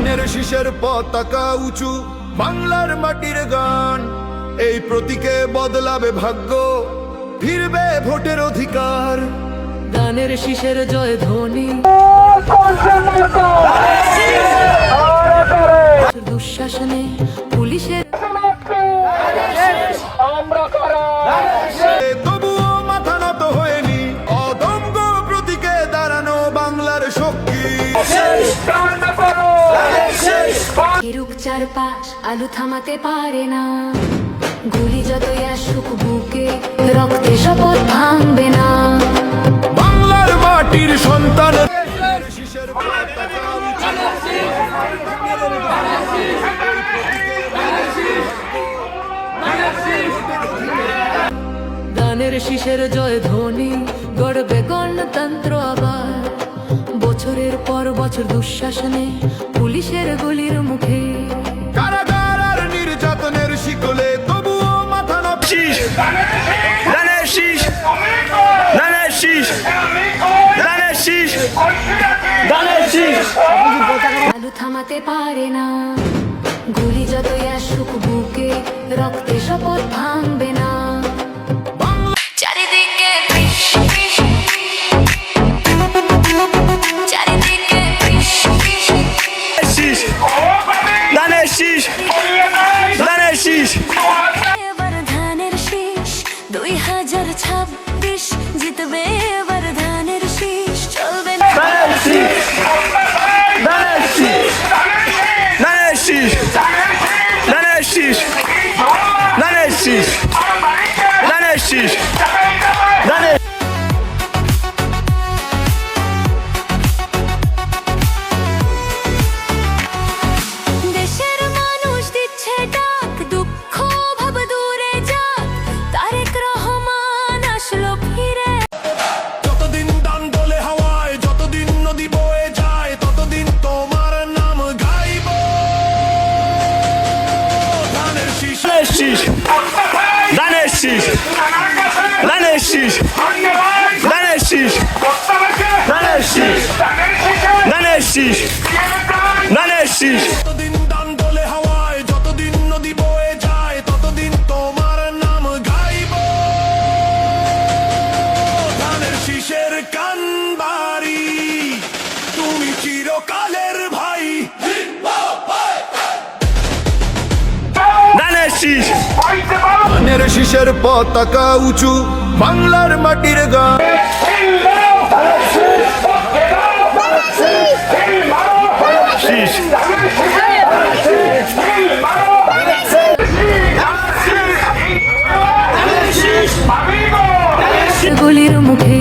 ধানের শীষের পতাকা উঁচু বাংলার মাটির গান। এই প্রতীকে বদলাবে ভাগ্য ফিরবে ভোটের অধিকার। গানের শীষের জয় ধ্বনি। দুঃশাসনে পুলিশের তবুও মাথা নত হয়নি অদম্য প্রতীকে দাঁড়ানো বাংলার শক্তি। এরূপ চারপাশ আলু থামাতে পারে না। গুলি যতই আসুক বুকে রক্তে শপথ ভাঙবে না। বাংলার মাটির সন্তান। গানের শীষের জয় ধ্বনি গড়বে গণতন্ত্র আবার। বছরের পর বছর দুঃশাসনে পুলিশের গুলির মুখে। কারাগার আর নির্যাতনের শিকলে তবুও মাথা শীষ। শীষ। শীষ। শীষ। শীষ। আলু থামাতে পারে না। গুলি যতই আসুক বুকে রক্তে শীষ ধানের শীষ ধানের শীষ এবার ধানের শীষ দুই হাজার ছাব্বিশ জিতবে এবার ধানের শীষ চলবে ধানের শীষ ধানের শীষ ধানের শীষ ধানের শীষ ধানের শীষ ধানের শীষ Danesciş! Danesciş! Danesciş! Danesciş! Danesciş! Danesciş! শীষ ধানের শীষের পতাকা উঁচু বাংলার মাটির গান গুলির মুখে